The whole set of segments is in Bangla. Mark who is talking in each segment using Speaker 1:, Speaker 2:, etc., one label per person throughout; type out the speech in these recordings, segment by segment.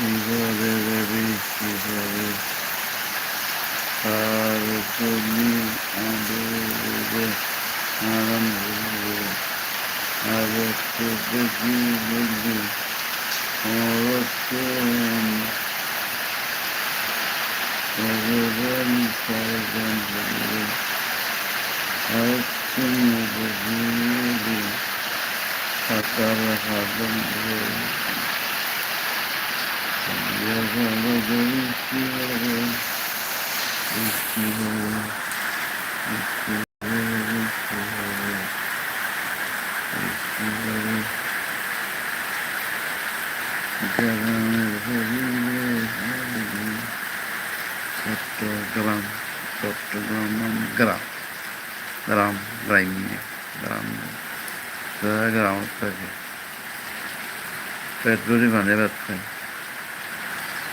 Speaker 1: পরে বৃষ্টি পরে আর কলি আদরে আরাম করবে আর একটু দেখি বলবে অরক্ষণ সর্বজন সর্বজন বলবে আর চট্টগ্রাম চট্টগ্রাম গ্রাম। গ্রাম গ্রাম্য গ্রাম। গ্রাম থাকে পেট ভরি মানে খায়।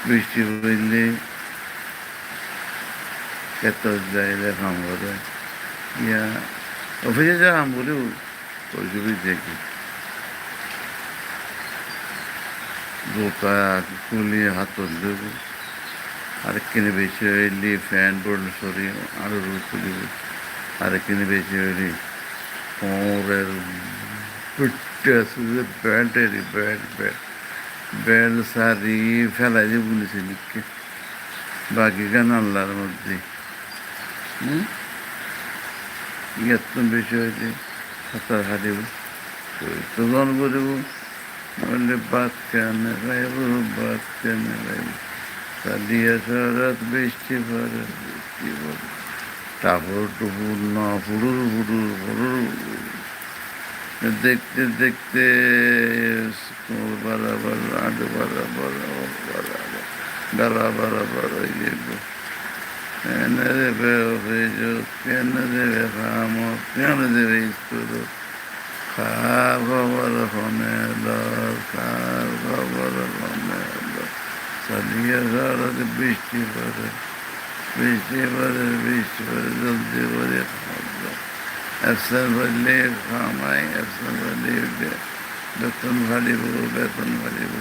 Speaker 1: বৃষ্টি পড়লে ক্ষেত যাইলে কাম করে। ইয়া, অফিসে যা কাম করেও পরিচয় দেখি। জোতা খুলি হাত দেব। আরেকখানে বেশি হইলে, ফ্যান পড়লে সরি, আরও রোদ তুলিব আরেকখানে বেশি হইলে, কোমরের পিঠে ব্যান্ডের ব্যান্ড। ব্যান্ড সারি ফেলাই দিয়ে বলেছি লিখকে। বাকি গান আল্লাহর মধ্যে। হুম? বেশি হইলে সাঁতার হারিব তো গান করিব। বললে বাদ কেন খাইব বাদ কেন খাইব কালিয়া শরৎ বৃষ্টি পরে বৃষ্টি পরে টাপুর টুপুর না ফুড়ুর ফুড়ুর ফুড়ুর দেখতে দেখতে বরাবর আট বরাবর বরাবর গলা বরাবর হয়ে গেল কেন দেবে অভিযোগ কেন দেবে খামো কেন দেবে স্কুল খার খবর ফোনে খার খবর ফোনে চালিয়ে শরৎ বৃষ্টি পরে বৃষ্টি পরে বৃষ্টি পরে জলদি করে খাওয়া খামাই অ্যাবসেন্ট বললে বেতন ভালিব বেতন ভালিব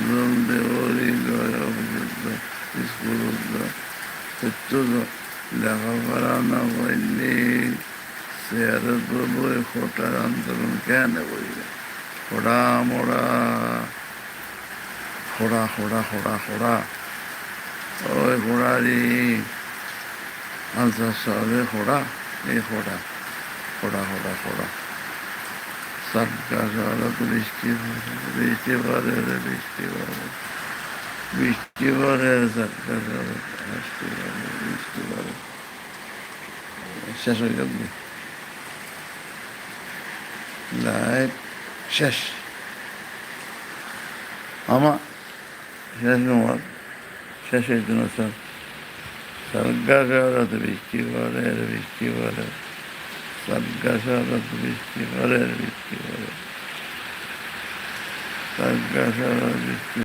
Speaker 1: জলদি ওরি অভিযুক্ত স্কুল সত্য লেখাপড়া না বললে চেয়ারত বই খোটার আন্দোলন কেন বইলে খোড়া মোড়া খোড়া খোড়া খোড়া খোড়া ওই খোড়ারি আনসার সাহেবের খোড়া এই বৃষ্টি পরে বৃষ্টি পরে শেষ হয়ে শেষ। আমার শেষ নম্বর শেষের জন্য স্যার? সরগা শহরত বৃষ্টি পরে বৃষ্টি পরে সরগা শহরত বৃষ্টি পরে বৃষ্টি পরে সরগা শহরত বৃষ্টি